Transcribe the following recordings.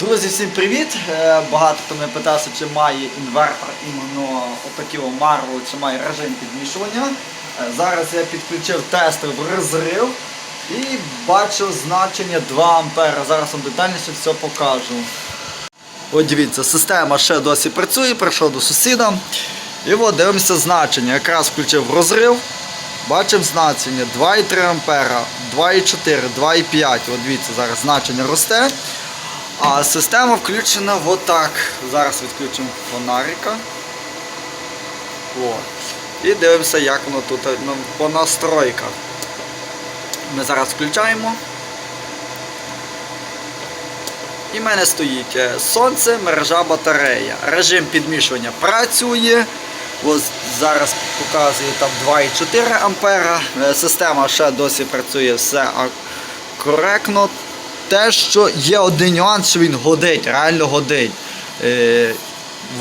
Друзі, всім привіт! Е, Багато хто мене питався, чи має інвертор іменно отакий Marvel, чи має режим підмішування. Е, Зараз я підключив тестер в розрив і бачу значення 2 А. Зараз вам детальніше все покажу. От дивіться, система ще досі працює, прийшов до сусіда. І от дивимося значення. Якраз включив розрив. Бачимо значення 2,3 А, 2,4, 2,5. От дивіться, зараз значення росте. А система включена отак. Зараз відключимо фонарика. От. І дивимося, як воно тут ну, по настройках. Ми зараз включаємо. І в мене стоїть е, сонце, мережа батарея. Режим підмішування працює. Ось зараз показує там 2,4 ампера. Е, Система ще досі працює все коректно. Те, що є один нюанс, що він годить, реально годить. Е,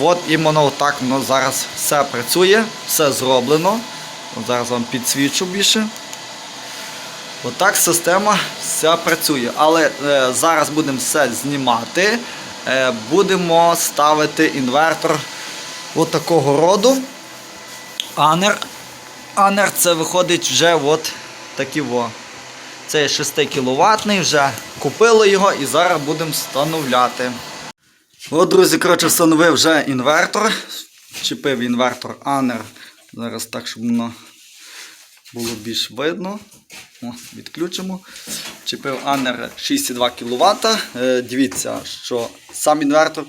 от іменно так воно зараз все працює, все зроблено. От зараз вам підсвічу більше. Отак система вся працює. Але е, зараз будемо все знімати. Е, будемо ставити інвертор от такого роду. Анер. Анер це виходить вже от такі во. Це 6 кВт, вже купили його і зараз будемо встановляти. От, друзі, коротше, встановив вже інвертор. Чіпив інвертор Анер. Зараз так, щоб воно було більш видно. О, відключимо. Чіпив Анер 6,2 кВт. Е, дивіться, що сам інвертор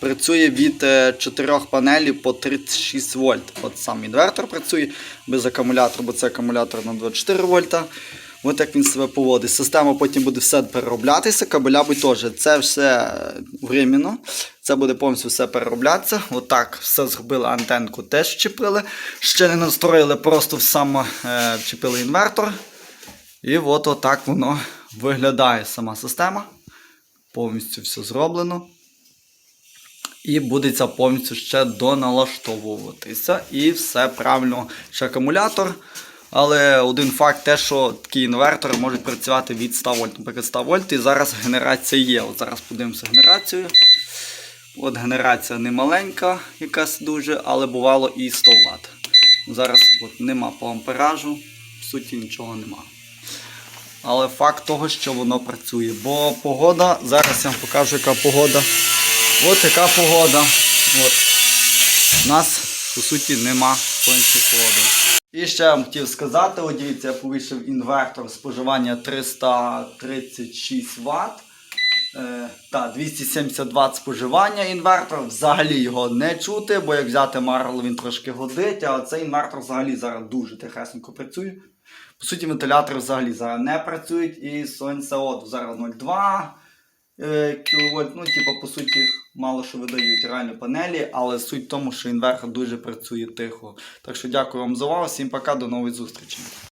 працює від 4 панелей по 36 вольт. От сам інвертор працює без акумулятора, бо це акумулятор на 24 вольта. От як він себе поводить. Система потім буде все перероблятися, кабеля будь теж. Це все временно. Це буде повністю все перероблятися. Отак все зробили, антенку теж вчепили. Ще не настроїли, просто саме е, вчепили інвертор. І от отак воно виглядає сама система. Повністю все зроблено. І буде це повністю ще доналаштовуватися. І все правильно. Ще акумулятор. Але один факт те, що такі інвертори можуть працювати від 100 вольт. Наприклад, 100 вольт. І зараз генерація є. От зараз подивимося генерацію. От генерація не маленька, якась дуже, але бувало і 100 Вт. Зараз от нема по амперажу, в суті нічого нема. Але факт того, що воно працює. Бо погода, зараз я вам покажу, яка погода. От така погода. От. У нас, по суті, нема сонячної погоди. І ще я вам хотів сказати, от дивіться, я повішив інвертор споживання 336 Вт. Е, та, 270 Вт споживання інвертор. Взагалі його не чути, бо як взяти Marvel, він трошки годить, а цей інвертор взагалі зараз дуже тихесенько працює. По суті, вентилятори взагалі зараз не працюють і сонце от зараз 0,2 е, кВт. Ну, типу, по суті, мало що видають реальні панелі, але суть в тому, що інвертор дуже працює тихо. Так що дякую вам за увагу, всім пока, до нової зустрічі.